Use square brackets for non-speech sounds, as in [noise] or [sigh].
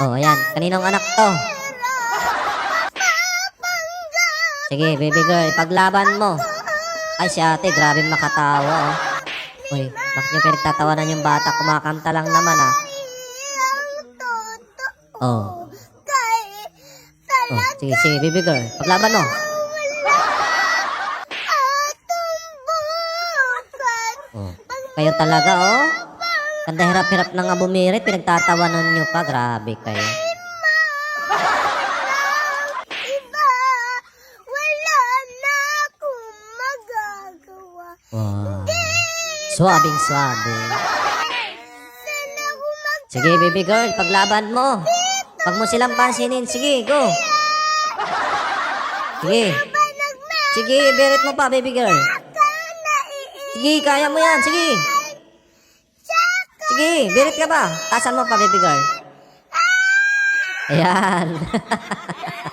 Oh, ayan. Kaninong anak to? Sige, baby girl, paglaban mo. Ay, si ate, grabe makatawa, oh. Uy, bakit niyo pinagtatawanan yung bata? Kumakanta lang naman, ah. Oh. Oh, sige, sige, baby girl. Paglaban mo. Oh. Kayo talaga, oh. Kanda hirap-hirap na nga bumirit, pinagtatawanan nyo pa. Grabe kayo. Wala na akong magagawa. Wow. Swabing swabe. Sana ako mag... Sige, baby girl, paglaban mo. Pag mo silang pansinin, sige, go. Sige. Sige, beret mo pa, baby girl. Sige, kaya mo yan, sige. Sige, beret ka ba? Tasan mo pa, baby girl. Ayan. [laughs]